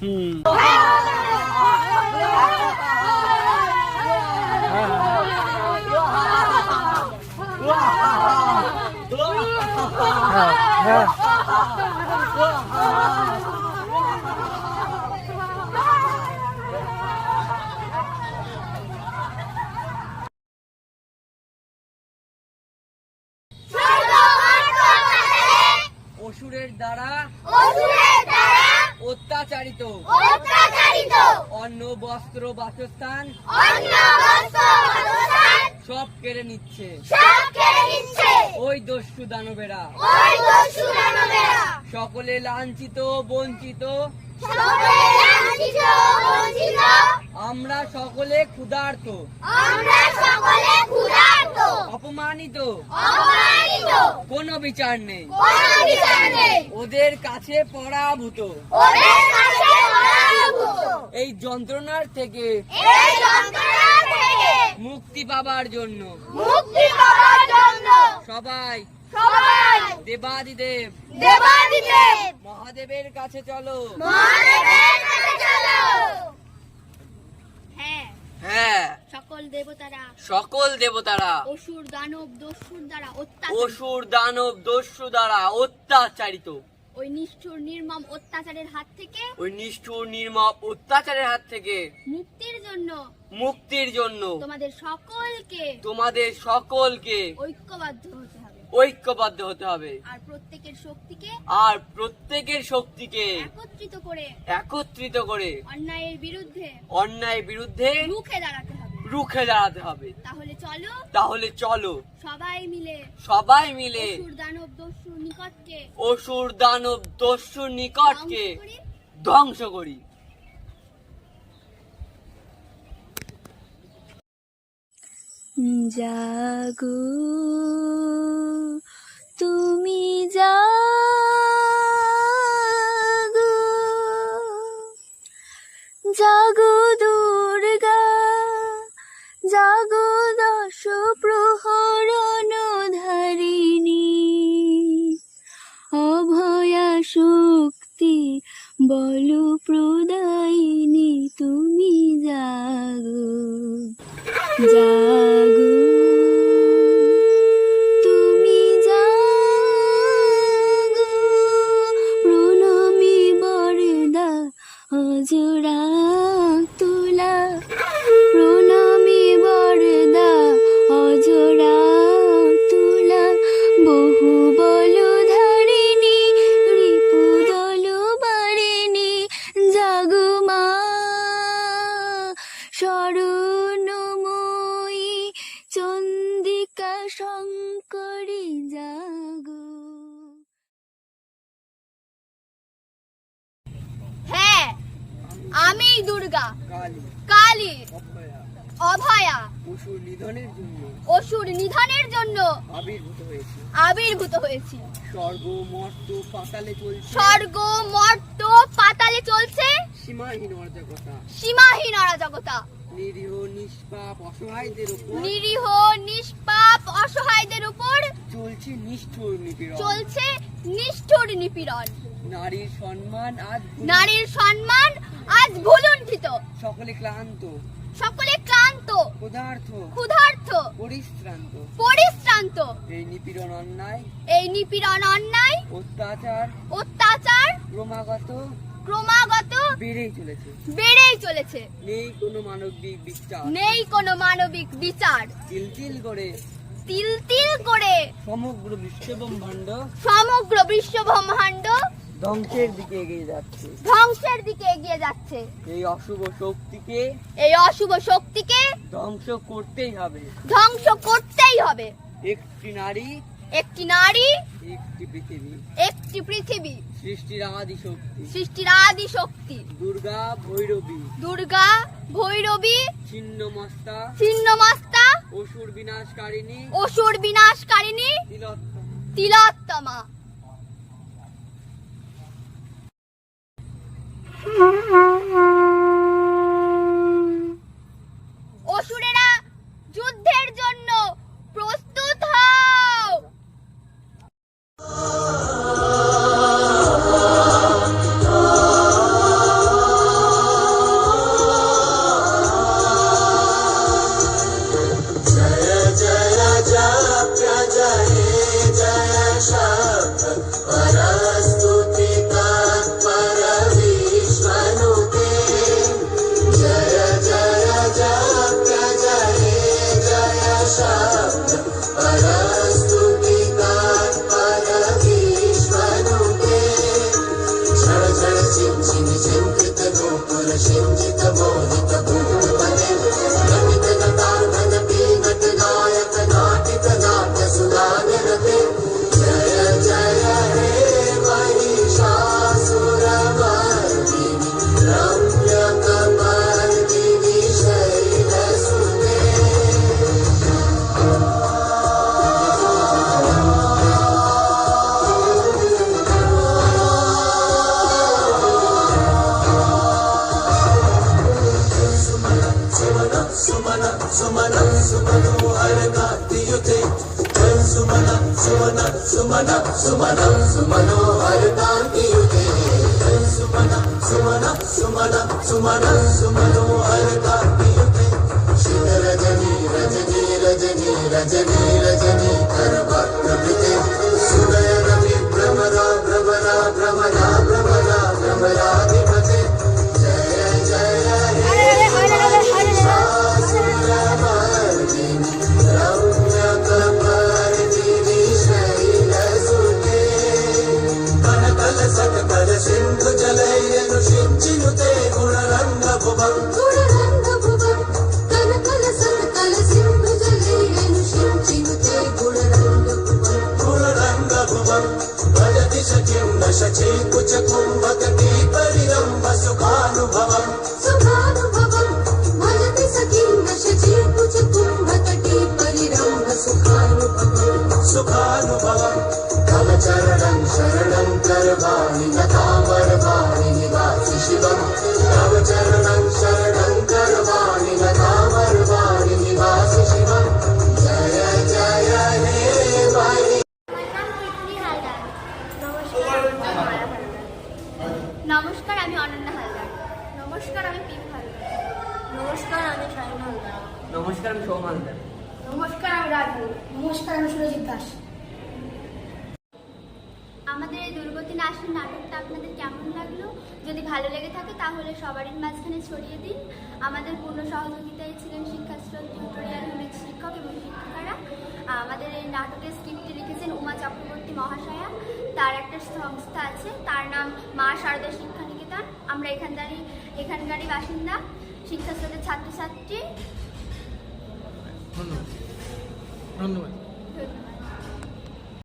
Hmm. অত্যাচারিত অন্ন বস্ত্র বাসস্থান সব কেড়ে নিচ্ছে। সব কেড়ে নিচ্ছে। ওই দস্যু দানবেরা। ওই দস্যু দানবেরা। সকলে লাঞ্ছিত বঞ্চিত। সকলে লাঞ্ছিত বঞ্চিত। আমরা সকলে ক্ষুধার্ত। অপমানিত। কোনো বিচার নেই। ওদের কাছে পরাভূত। এই যন্ত্রণার থেকে মুক্তি পাবার জন্য। মুক্তি পাওয়ার জন্য। সবাই সবাই দেবাদিদেব। দেবাদিদেব। মহাদেবের কাছে চলো। মহাদেবের কাছে চলো। হ্যাঁ। সকল দেবতারা সকল দেবতারা। অসুর দানব দস্যুর দ্বারা অসুর দানব দস্যু দ্বারা অত্যাচারিত। ওই নিষ্ঠুর নির্মম অত্যাচারের হাত থেকে ওই নিষ্ঠুর নির্মম অত্যাচারের হাত থেকে মুক্তির জন্য মুক্তির জন্য তোমাদের সকলকে তোমাদের সকলকে ঐক্যবদ্ধ হতে ঐক্যবদ্ধ হতে হবে। আর প্রত্যেকের শক্তিকে আর প্রত্যেকের শক্তিকে একত্রিত করে একত্রিত করে অন্যায়ের বিরুদ্ধে অন্যায়ের বিরুদ্ধে রুখে দাঁড়াতে হবে। রুখে দাঁড়াতে হবে। তাহলে চলো তাহলে চলো। সবাই মিলে সবাই মিলে অসুর দানব দস্যুর নিকটকে অসুর দানব দস্যুর নিকটকে ধ্বংস করি। ধ্বংস করি। জাগো। তুমি জাগো জাগো দুর্গা, জাগো দশ প্রহরণ ধারিণী, অভয়া শক্তি বল প্রদায়িনী, তুমি জাগো জাগো আমি দুর্গা। কালী। কালী। অভয়া। অসুর নিধনের জন্য। অসুর নিধনের জন্য আবির্ভূত হয়েছে। আবির্ভূত হয়েছি। স্বর্গ মর্ত পাতালে চলছে। স্বর্গ মর্ত পাতালে চলছে। সীমাহীন অরাজকতা। সীমাহীন অরাজকতা। নিরীহ নিষ্পাপ অসহায়দের উপর। নিরীহ নিষ্পাপ অসহায়দের উপর চলছে নিষ্ঠুর নিপীড়ন। চলছে নিষ্ঠুর নিপীড়ন। নারীর সম্মান আজ নারীর সম্মান আজ ভুলুণ্ঠিত সকলে ক্লান্ত। সকলে ক্লান্ত। ক্ষুধার্থ ক্ষুধার্ত। পরিশ্রান্ত। পরিশ্রান্ত। এই নিপীড়ন অন্যায়। এই নিপীড়ন অন্যায়। অত্যাচার। অত্যাচার। ক্রমাগত। ক্রমাগত। বেড়েই চলেছে। বেড়েই চলেছে। নেই কোনো মানবিক বিচার। নেই কোনো মানবিক বিচার। তিল তিল করে। তিল তিল করে। সমগ্র বিশ্বব্রহ্মাণ্ড। সমগ্র বিশ্ব ব্রহ্মাণ্ড ধ্বংসের দিকে এগিয়ে যাচ্ছে। ধ্বংসের দিকে এগিয়ে যাচ্ছে। এই অশুভ শক্তিকে এই অশুভ শক্তিকে ধ্বংস করতেই হবে। ধ্বংস করতেই হবে। একটি নারী একটি নারী একটি পৃথিবী। একটি পৃথিবী। সৃষ্টির আদি শক্তি। সৃষ্টির আদি শক্তি। দুর্গা ভৈরবী। দুর্গা ভৈরবী ছিন্নমস্তা ছিন্নমস্তা অসুর বিনাশকারিণী অসুর বিনাশকারিণী তিলোত্তমা। তিলোত্তমা। Mama. Kalashim Chikamori Kabul सुमन सुमन सुमन सुमनो हरता सुमन सुमन सुमन सुमन सुमनो हरता रजनी रजनी रजनी रजनी रजनी। కలసన కల సింధు జలయను సించిను తే గుణరంగ భువం గుణరంగ భువం భజతి సఖ్యం నశచే కుచ కుంభ নমস্কার আমি নমস্কার আমি রাজু নমস্কার আমি সুরজিৎ দাস। আমাদের এই দুর্গতি নাসের নাটকটা আপনাদের কেমন লাগল? যদি ভালো লেগে থাকে তাহলে সবারই মাঝখানে ছড়িয়ে দিন। আমাদের পূর্ণ সহযোগিতায় ছিলেন শিক্ষাশ্রম টিউটোরিয়াল হোমের শিক্ষক এবং শিক্ষিকারা। আমাদের এই নাটকের স্ক্রিপ্টটি লিখেছেন উমা চক্রবর্তী মহাশয়া। তার একটা সংস্থা আছে তার নাম মা শারদা শিক্ষা নিকেতন আমরা এখানকারই এখানকারই বাসিন্দা শিক্ষাশ্রমের ছাত্রছাত্রী। ধন্যবাদ। ধন্যবাদ।